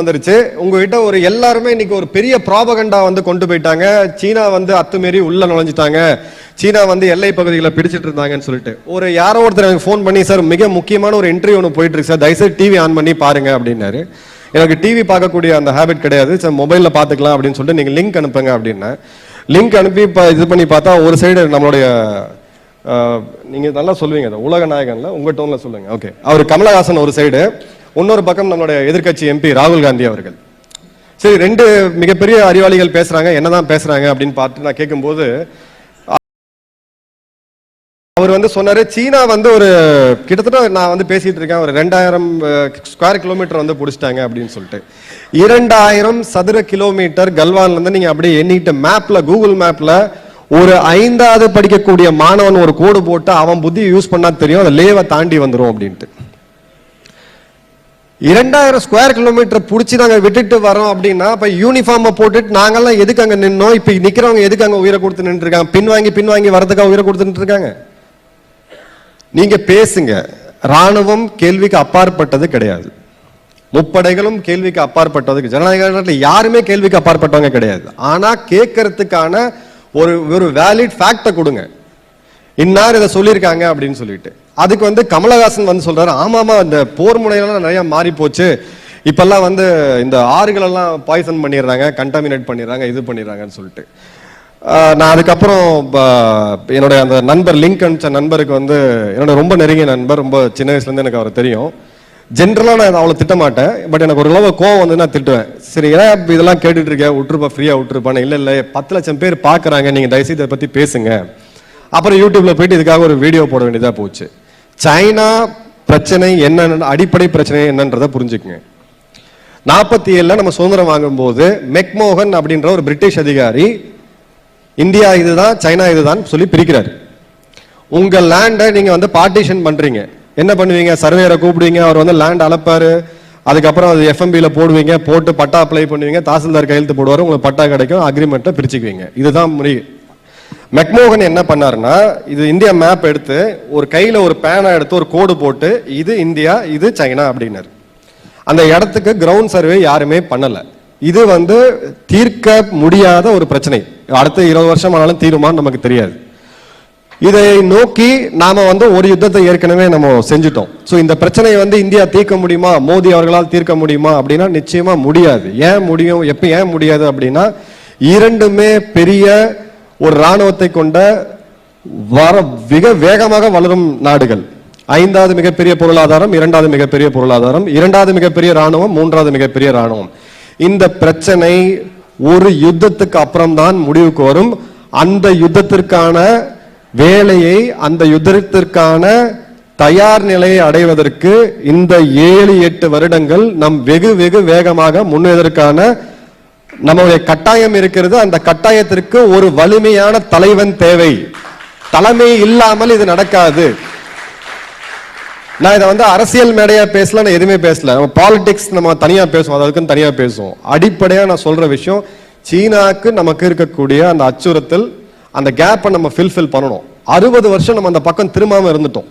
வந்துருச்சு. உங்ககிட்ட ஒரு எல்லாருமே இன்னைக்கு ஒரு பெரிய ப்ராபகண்டா வந்து கொண்டு போயிட்டாங்க. சீனா வந்து அத்துமீறி உள்ள நுழைஞ்சிட்டாங்க. சீனா வந்து எல்லை பகுதிகளை பிடிச்சிட்டு இருந்தாங்கன்னு சொல்லிட்டு. ஒரு யாரோ ஒருத்தர் எனக்கு ஃபோன் பண்ணி சார் மிக முக்கியமான ஒரு இன்டர்வியூ ஒன்று போயிட்டு இருக்கு சார். தயவுசெய்து டிவி ஆன் பண்ணி பாருங்க அப்படின்னாரு. எனக்கு டிவி பார்க்கக்கூடிய அந்த ஹேபிட் கிடையாது. சார் மொபைலில் பார்த்துக்கலாம் அப்படின்னு சொல்லிட்டு நீங்கள் லிங்க் அனுப்புங்க அப்படின்னா லிங்க் அனுப்பி இப்போ இது பண்ணி பார்த்தா ஒரு சைடு நம்மளுடைய நீங்கள் நல்லா சொல்லுவீங்க அதை. உலக நாயகன்ல உங்கள் டோனில் சொல்லுங்க. ஓகே அவர் கமலஹாசன் ஒரு சைடு இன்னொரு பக்கம் நம்மளுடைய எதிர்க்கட்சி எம்பி ராகுல் காந்தி அவர்கள். சரி ரெண்டு மிகப்பெரிய அறிவாளிகள் பேசுறாங்க. என்னதான் பேசுறாங்க அப்படின்னு பார்த்து நான் கேட்கும்போது அவர் வந்து சொன்னாரு சீனா வந்து ஒரு கிட்டத்தட்ட நான் வந்து பேசிட்டு இருக்கேன். ஒரு ரெண்டாயிரம் ஸ்கொயர் கிலோமீட்டர் வந்து பிடிச்சிட்டாங்க அப்படின்னு சொல்லிட்டு. இரண்டாயிரம் சதுர கிலோமீட்டர் கல்வான்ல இருந்து நீங்க அப்படியே எண்ணிட்டு மேப்ல கூகுள் மேப்ல ஒரு ஐந்தாவது படிக்கக்கூடிய மாணவன் ஒரு கோடு போட்டு அவன் புத்தி யூஸ் பண்ணா தெரியும். அந்த லேவை தாண்டி வந்துடும் அப்படின்ட்டு. இரண்டாயிரம் ஸ்கொயர் கிலோமீட்டர் பிடிச்சி நாங்கள் விட்டுட்டு வரோம் அப்படின்னா இப்போ யூனிஃபார்மை போட்டுட்டு நாங்கள்லாம் எதுக்கு அங்கே நின்னோம்? இப்போ நிற்கிறவங்க எதுக்கு அங்கே உயிரை கொடுத்து நின்றுருக்காங்க? பின்வாங்கி பின்வாங்கி வரதுக்காக உயிரை கொடுத்துட்டு இருக்காங்க நீங்கள் பேசுங்க. ராணுவம் கேள்விக்கு அப்பாற்பட்டது கிடையாது. முப்படைகளும் கேள்விக்கு அப்பாற்பட்டது ஜனநாயக நாட்டில் யாருமே கேள்விக்கு அப்பாற்பட்டவங்க கிடையாது. ஆனால் கேட்கறதுக்கான ஒரு ஒரு வேலிட் ஃபேக்டை கொடுங்க. இன்னார் இதை சொல்லியிருக்காங்க அப்படின்னு சொல்லிட்டு. அதுக்கு வந்து கமலஹாசன் வந்து சொல்றாரு ஆமாமா இந்த போர் முனையெல்லாம் நிறைய மாறி போச்சு. இப்பெல்லாம் வந்து இந்த ஆறுகளெல்லாம் பாய்சன் பண்ணிடுறாங்க கண்டாமினேட் பண்ணிடுறாங்க இது பண்ணிடுறாங்கன்னு சொல்லிட்டு. நான் அதுக்கப்புறம் ப- என்னுடைய அந்த நண்பர் லிங்க் அனுப்பிச்ச நண்பருக்கு வந்து என்னோட ரொம்ப நெருங்கிய நண்பர் ரொம்ப சின்ன வயசுலேருந்து எனக்கு அவர் தெரியும். ஜென்ரலாக நான் அவ்வளோ திட்ட மாட்டேன் பட் எனக்கு ஒரு அளவு கோவம் வந்து நான் திட்டுவேன். சரி ஏன் இதெல்லாம் கேட்டுட்டு இருக்கேன் விட்டுருப்பா ஃப்ரீயாக விட்டுருப்பானே இல்லை இல்லை பத்து லட்சம் பேர் பார்க்குறாங்க நீங்கள் தயவுசெய்து இதை பற்றி பேசுங்க. அப்புறம் யூடியூப்பில் போயிட்டு இதுக்காக ஒரு வீடியோ போட வேண்டியதாக போச்சு. சைனா பிரச்சனை என்னன்னு அடிப்படை பிரச்சனை என்னன்றதை புரிஞ்சுக்குங்க. நாற்பத்தி ஏழில் நம்ம சுதந்திரம் வாங்கும்போது மெக்மோகன் அப்படின்ற ஒரு பிரிட்டிஷ் அதிகாரி இந்தியா இதுதான் சைனா இதுதான் சொல்லி பிரிக்கிறாரு. உங்கள் லேண்டை நீங்கள் வந்து பார்ட்டிஷன் பண்ணுறீங்க என்ன பண்ணுவீங்க? சர்வேயரை கூப்பிடுவீங்க அவர் வந்து லேண்ட் அளப்பார். அதுக்கப்புறம் அது எஃப்எம்பியில் போடுவீங்க போட்டு பட்டா அப்ளை பண்ணுவீங்க தாசில்தார் கையெழுத்து போடுவார் உங்களுக்கு பட்டா கிடைக்கும் அக்ரிமெண்ட்டை பிரிச்சுக்குவீங்க. இதுதான் முறை மெக்மோகன் என்ன பண்ணாருன்னா இது இந்தியா மேப் எடுத்து ஒரு கையில் ஒரு பேனை எடுத்து ஒரு கோடு போட்டு இது இந்தியா இது சைனா அப்படின்னாரு. அந்த இடத்துக்கு கிரவுண்ட் சர்வே யாருமே பண்ணலை. இது வந்து தீர்க்க முடியாத ஒரு பிரச்சனை. அடுத்த இருபது வருஷம் ஆனாலும் தீருமான்னு நமக்கு தெரியாது. இதை நோக்கி நாம வந்து ஒரு யுத்தத்தை ஏற்கனவே நம்ம செஞ்சுட்டோம். ஸோ இந்த பிரச்சனையை வந்து இந்தியா தீர்க்க முடியுமா? மோடி அவர்களால் தீர்க்க முடியுமா? அப்படின்னா நிச்சயமா முடியாது. ஏன் முடியும்? எப்போ ஏன் முடியாது அப்படின்னா இரண்டுமே பெரிய ஒரு ராணுவத்தை கொண்ட வர மிக வேகமாக வளரும் நாடுகள். ஐந்தாவது மிகப்பெரிய பொருளாதாரம் இரண்டாவது மிகப்பெரிய பொருளாதாரம் இரண்டாவது மிகப்பெரிய ராணுவம் மூன்றாவது மிகப்பெரிய ராணுவம் இந்த பிரச்சனை ஒரு யுத்தத்துக்கு அப்புறம் தான் முடிவுக்கு வரும். அந்த யுத்தத்திற்கான வேலையை அந்த யுத்தத்திற்கான தயார் நிலையை அடைவதற்கு இந்த ஏழு எட்டு வருடங்கள் நம் வெகு வெகு வேகமாக முன்னேதற்கான நம்முடைய கட்டாயம் இருக்கிறது அந்த கட்டாயத்திற்கு ஒரு வலிமையான தலைவன் தேவை. தலைமை இல்லாமல் இது நடக்காது. நான் இதை வந்து அரசியல் மேடையா பேசல நான் எதுவுமே பேசல. நம்ம பாலிடிக்ஸ் நம்ம தனியா பேசுவோம் அதுக்குன்னு தனியா பேசுவோம். அடிப்படையா நான் சொல்ற விஷயம் சீனாக்கு நமக்கு இருக்கக்கூடிய அந்த அச்சுறுத்தல் அந்த கேப்பை நம்ம ஃபில்ஃபில் பண்ணணும். அறுபது வருஷம் நம்ம அந்த பக்கம் திரும்பாம இருந்துட்டோம்.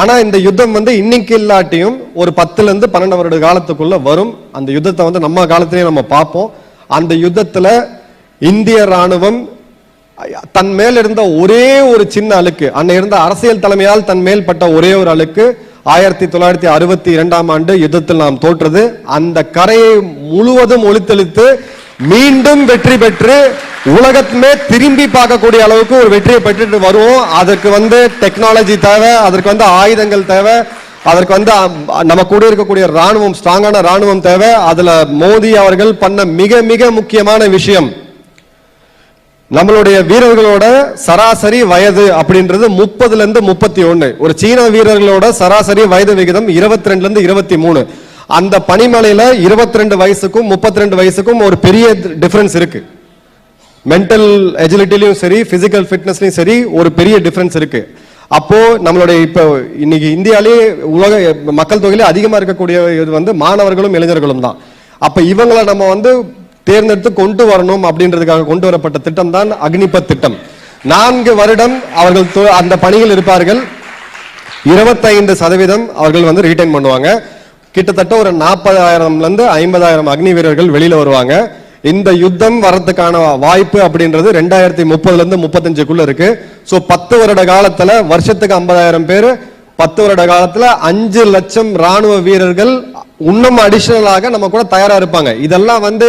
ஆனா இந்த யுத்தம் வந்து இன்னைக்கு இல்லாட்டியும் ஒரு பத்துல இருந்து பன்னெண்டு வருட காலத்துக்குள்ள வரும். அந்த யுத்தத்தை வந்து நம்ம காலத்திலேயே நம்ம பார்ப்போம். அந்த யுத்தத்துல இந்திய ராணுவம் தன் மேல் இருந்த ஒரே ஒரு சின்ன அழுக்கு அன்னை இருந்த அரசியல் தலைமையால் தன் மேல் பட்ட ஒரே ஒரு அழுக்கு ஆயிரத்தி தொள்ளாயிரத்தி அறுபத்தி இரண்டாம் ஆண்டு யுத்தத்தில் நாம் தோற்றது. அந்த கரையை முழுவதும் ஒழித்தெழுத்து மீண்டும் வெற்றி பெற்று உலகத்துமே திரும்பி பார்க்கக்கூடிய அளவுக்கு ஒரு வெற்றியை பெற்றுட்டு வருவோம். அதற்கு வந்து டெக்னாலஜி தேவை அதற்கு வந்து ஆயுதங்கள் தேவை அதற்கு வந்து அம், நம்ம கூட இருக்கக்கூடிய ராணுவம் ஸ்ட்ராங்கான ராணுவம் தேவை. அதுல மோடி அவர்கள் பண்ண மிக மிக முக்கியமான விஷயம் நம்மளுடைய வீரர்களோட சராசரி வயது அப்படின்றது முப்பதுல இருந்து முப்பத்தி ஒன்னு ஒரு சீன வீரர்களோட சராசரி வயது விகிதம் இருபத்தி ரெண்டுல இருந்து இருபத்தி மூணு. அந்த பனிமலையில இருபத்தி ரெண்டு வயசுக்கும் முப்பத்தி ரெண்டு வயசுக்கும் ஒரு பெரிய டிஃபரன்ஸ் இருக்கு. மென்டல் எஜிலிட்டிலையும் சரி பிசிக்கல் ஃபிட்னஸ்லையும் சரி ஒரு பெரிய டிஃப்ரென்ஸ் இருக்கு. அப்போ நம்மளுடைய இப்போ இன்னைக்கு இந்தியாலே உலக மக்கள் தொகையில அதிகமா இருக்கக்கூடிய இது வந்து மாணவர்களும் இளைஞர்களும் தான். அப்ப இவங்களை நம்ம வந்து தேர்ந்தெடுத்து கொண்டு வரணும் அப்படின்றதுக்காக கொண்டு வரப்பட்ட திட்டம் தான் அக்னிபத் திட்டம். நான்கு வருடம் அவர்கள் தொ- அந்த பணியில் இருப்பார்கள். இருபத்தைந்து சதவீதம் அவர்கள் வந்து ரீடைன் பண்ணுவாங்க. கிட்டத்தட்ட ஒரு நாற்பதாயிரம்ல இருந்து ஐம்பதாயிரம் அக்னி வீரர்கள் வெளியில வருவாங்க. இந்த யுத்தம் வரதுக்கான வாய்ப்பு அப்படின்றது ரெண்டாயிரத்தி முப்பதுல இருந்து முப்பத்தஞ்சுக்குள்ள இருக்கு. ஸோ பத்து வருட காலத்துல வருஷத்துக்கு ஐம்பதாயிரம் பேர் பத்து வருட காலத்துல அஞ்சு லட்சம் ராணுவ வீரர்கள் இன்னும் அடிஷனலாக நம்ம கூட தயாரா இருப்பாங்க. இதெல்லாம் வந்து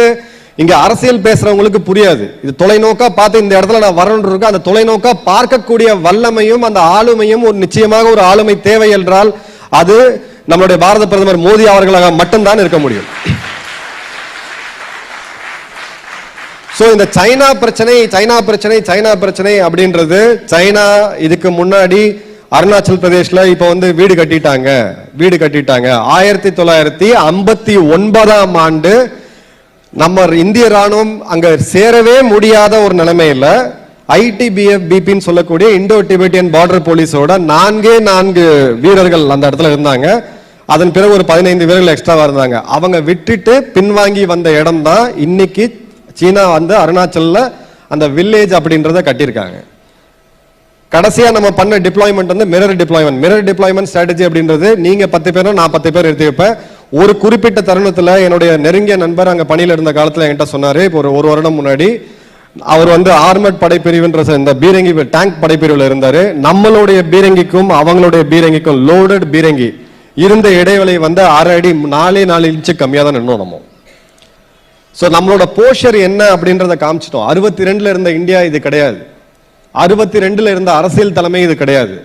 இங்க அரசியல் பேசுறவங்களுக்கு புரியாது. இது தொலைநோக்கா பார்த்து இந்த இடத்துல நான் வரணும் இருக்கோம் அந்த தொலைநோக்கா பார்க்கக்கூடிய வல்லமையும் அந்த ஆளுமையும் ஒரு நிச்சயமாக ஒரு ஆளுமை தேவை என்றால் அது நம்மளுடைய பாரத பிரதமர் மோடி அவர்களாக மட்டும்தான் இருக்க முடியும். ஸோ இந்த சைனா பிரச்சனை சைனா பிரச்சனை சைனா பிரச்சனை அப்படின்றது சைனா இதுக்கு முன்னாடி அருணாச்சல் பிரதேஷ்ல இப்ப வந்து வீடு கட்டிட்டாங்க. வீடு கட்டிட்டாங்க. ஆயிரத்தி தொள்ளாயிரத்தி ஐம்பத்தி ஒன்பதாம் ஆண்டு நம்ம இந்திய ராணுவம் அங்க சேரவே முடியாத ஒரு நிலைமையில ஐடிபிஎஃப் பிபின்னு சொல்லக்கூடிய இண்டோ டிபெட்டியன் பார்டர் போலீஸோட நான்கே நான்கு வீரர்கள் அந்த இடத்துல இருந்தாங்க. அதன் பிறகு ஒரு பதினைந்து வீரர்கள் எக்ஸ்ட்ராவா இருந்தாங்க. அவங்க விட்டுட்டு பின்வாங்கி வந்த இடம் தான் இன்னைக்கு சீனா வந்து அருணாச்சல்ல அந்த வில்லேஜ் அப்படின்றத கட்டியிருக்காங்க. கடைசியா நம்ம பண்ண டிப்ளாய்மெண்ட் வந்து mirror deployment mirror deployment strategy அப்படின்றது நீங்க பத்து பேரும் நான் பத்து பேர் எடுத்து வைப்பேன். ஒரு குறிப்பிட்ட தருணத்துல என்னுடைய நெருங்கிய நண்பர் அங்க பணியில இருந்த காலத்துல என்கிட்ட சொன்னாரு. இப்போ ஒரு ஒரு வருடம் முன்னாடி அவர் வந்து ஆர்மட் படைப்பிரிவுன்ற இந்த பீரங்கி டேங்க் படைப்பிரிவுல இருந்தாரு. நம்மளுடைய பீரங்கிக்கும் அவங்களுடைய பீரங்கிக்கும் லோடட் பீரங்கி. இருந்த இடைவெளி வந்து அரை அடி நாலே நாலு இன்ச்சு கம்மியா தான் நின்னோம் நம்ம. ஸோ நம்மளோட போஷர் என்ன அப்படின்றத காமிச்சிட்டோம். அறுபத்தி ரெண்டுல இருந்த இந்தியா இது கிடையாது. அறுபத்தி ரெண்டுல இருந்த அரசியல் தலைமை இது கிடையாது.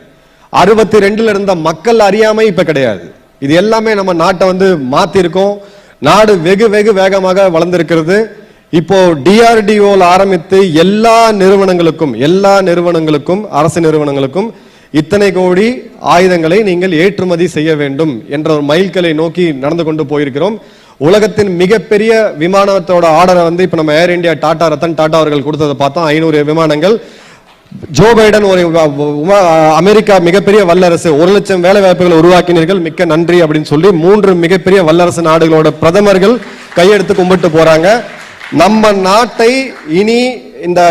அறுபத்தி ரெண்டுல இருந்த மக்கள் அறியாமை இப்ப கிடையாது. இது எல்லாமே நம்ம நாட்டை வந்து மாத்திருக்கோம். நாடு வெகு வெகு வேகமாக வளர்ந்திருக்கிறது. இப்போ டிஆர்டிஓல ஆரம்பித்து எல்லா நிறுவனங்களுக்கும் எல்லா நிறுவனங்களுக்கும் அரசு நிறுவனங்களுக்கும் இத்தனை கோடி ஆயுதங்களை நீங்கள் ஏற்றுமதி செய்ய வேண்டும் என்ற ஒரு மைல்களை நோக்கி நடந்து கொண்டு போயிருக்கிறோம். உலகத்தின் மிகப்பெரிய விமானத்தோட ஆர்டரை வந்து இப்போ நம்ம ஏர் இந்தியா டாடா ரத்தன் டாடா அவர்கள் கொடுத்ததை பார்த்தோம். ஐநூறு விமானங்கள். ஜோ பைடன் ஒரு அமெரிக்கா மிகப்பெரிய வல்லரசு. ஒரு லட்சம் வேலை வாய்ப்புகளை உருவாக்கினீர்கள். மிக்க நன்றி அப்படின்னு சொல்லி மூன்று மிகப்பெரிய வல்லரசு நாடுகளோட பிரதமர்கள் கையெடுத்து கும்பிட்டு போறாங்க. நம்ம நாட்டை இனி இந்த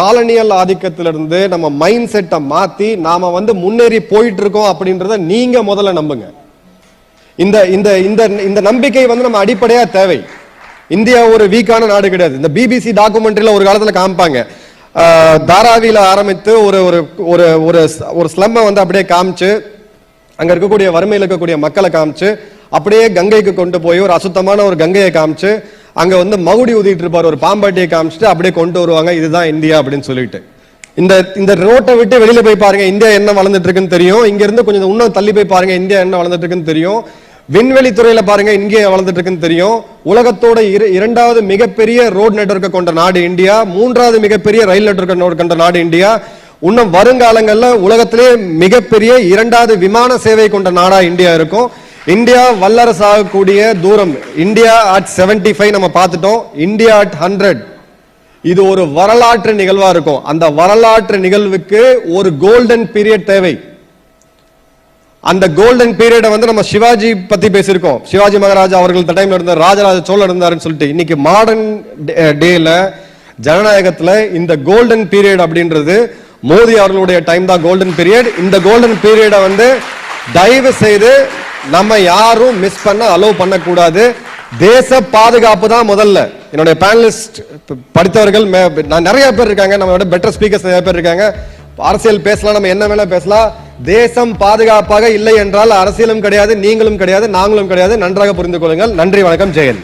காலனியல் ஆதிக்கத்திலிருந்து நம்ம மைண்ட் செட்டை மாத்தி நாம வந்து முன்னேறி போயிட்டு இருக்கோம் அப்படின்றத நீங்க முதல்ல நம்புங்க. இந்த இந்த இந்த இந்த நம்பிக்கை வந்து நம்ம அடிப்படையா தேவை. இந்தியா ஒரு வீக்கான நாடு கிடையாது. இந்த பிபிசி டாக்குமெண்ட்ரியில் ஒரு காலத்தில் காமிப்பாங்க. தாராவியில் ஆரம்பித்து ஒரு ஒரு ஒரு ஒரு ஒரு ஸ்லம்மை வந்து அப்படியே காமிச்சு அங்கே இருக்கக்கூடிய வறுமையில் இருக்கக்கூடிய மக்களை காமிச்சு அப்படியே கங்கைக்கு கொண்டு போய் ஒரு அசுத்தமான ஒரு கங்கையை காமிச்சு அங்கே வந்து மகுடி ஊதிட்டு இருப்பார். ஒரு பாம்பாட்டியை காமிச்சிட்டு அப்படியே கொண்டு வருவாங்க. இதுதான் இந்தியா அப்படின்னு சொல்லிட்டு. இந்த இந்த ரோட்டை விட்டு வெளியில போய் பாருங்க. இந்தியா என்ன வளர்ந்துட்டு இருக்குன்னு தெரியும். இங்க இருந்து கொஞ்சம் இன்னும் தள்ளி போய் பாருங்க. இந்தியா என்ன வளர்ந்துட்டு இருக்குன்னு தெரியும். விண்வெளி துறையில பாருங்க இங்கே வளர்ந்துட்டு இருக்குன்னு தெரியும். உலகத்தோட இரண்டாவது மிகப்பெரிய ரோட் நெட்வொர்க்கை கொண்ட நாடு இந்தியா மூன்றாவது மிகப்பெரிய ரயில் நெட்வொர்க் கொண்ட நாடு இந்தியா. இன்னும் வருங்காலங்கள்ல உலகத்திலே மிகப்பெரிய இரண்டாவது விமான சேவை கொண்ட நாடா இந்தியா இருக்கும். இந்தியா வல்லரசு ஆகக்கூடிய தூரம் இந்தியா அட் 75 ஃபைவ் நம்ம பார்த்துட்டோம். இந்தியா அட் ஹண்ட்ரட் இது ஒரு வரலாற்று நிகழ்வா இருக்கும். அந்த வரலாற்று நிகழ்வுக்கு ஒரு கோல்டன் பீரியட் தேவை. அந்த கோல்டன் பீரியடை வந்து நம்ம சிவாஜி பத்தி பேசியிருக்கோம். சிவாஜி மகாராஜா அவர்கள் இந்த டைம்ல இருந்தார் ராஜராஜ சோழர் இருந்தாருன்னு சொல்லிட்டு இன்னைக்கு மாடர்ன் டேல ஜனநாயகத்துல இந்த கோல்டன் பீரியட் அப்படின்றது மோடி அவர்களுடைய டைம் தான் கோல்டன் பீரியட் இந்த கோல்டன் பீரியடை வந்து தயவு செய்து நம்ம யாரும் மிஸ் பண்ண அலோவ் பண்ணக்கூடாது. தேச பாதுகாப்பு தான் முதல்ல. என்னுடைய பேனலிஸ்ட் படித்தவர்கள் மே- நான் நிறைய பேர் இருக்காங்க நம்மளோட பெட்டர் ஸ்பீக்கர்ஸ் நிறைய பேர் இருக்காங்க. அரசியல் பேசலாம் நம்ம என்ன வேணா பேசலாம். தேசம் பாதுகாப்பாக இல்லை என்றால் அரசியலும் கிடையாது நீங்களும் கிடையாது நாங்களும் கிடையாது. நன்றாக புரிந்து கொள்ளுங்கள். நன்றி வணக்கம் ஜெயன்